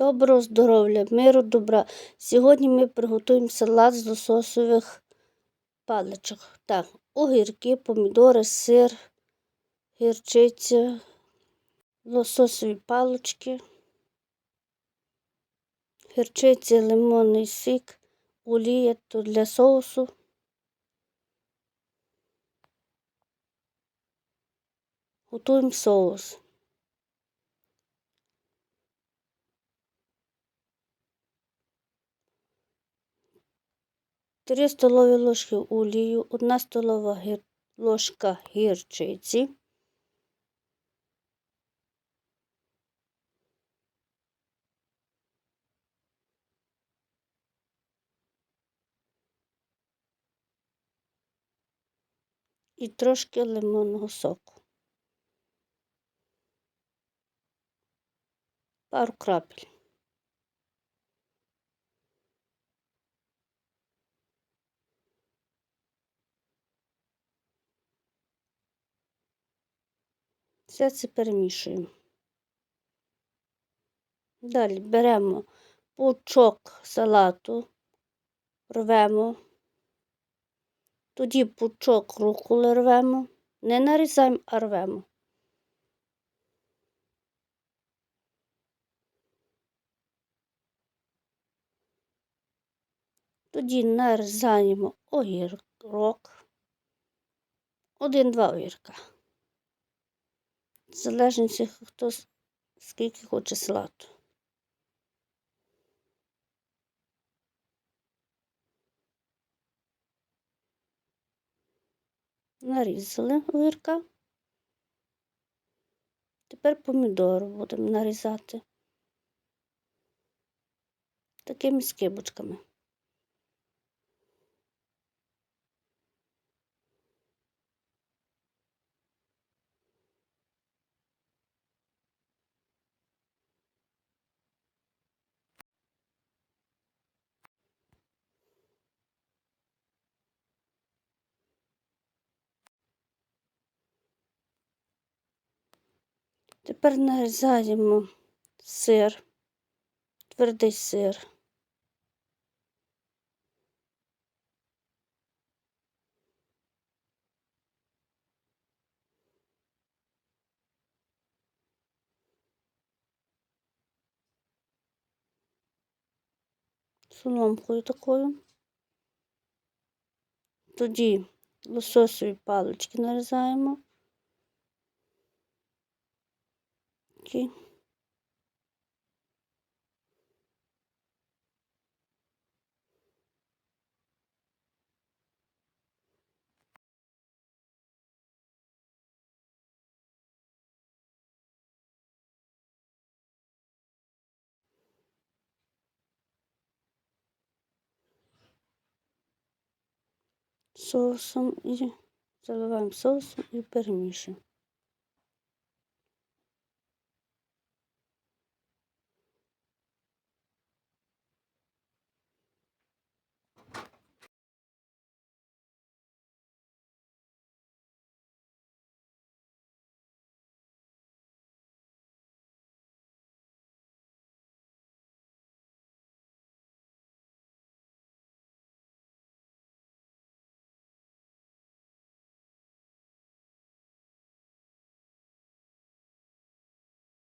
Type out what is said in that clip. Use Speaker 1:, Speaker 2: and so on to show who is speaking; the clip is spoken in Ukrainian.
Speaker 1: Доброго здоров'я, миру, добра. Сьогодні ми приготуємо салат з лососових паличок. Так, огірки, помідори, сир, гірчиця, лососові палички, гірчиця, лимонний сік, олія то для соусу. Готуємо соус. 3 столові ложки олію, 1 столова гір... ложка гірчиці, і трошки лимонного соку. Пару крапель. Все це перемішуємо. Далі беремо пучок салату, рвемо, тоді пучок руколи рвемо, не нарізаємо, а рвемо. Тоді нарізаємо огірок, один-два огірка залежності, хто скільки хоче салату. Нарізали огірка. Тепер помідор будемо нарізати такими скибочками. Тепер нарізаємо сир, твердий сир. Соломкою такою. Тоді лососові палички нарізаємо. Такі. Соусом і заливаємо соусом і перемішуємо.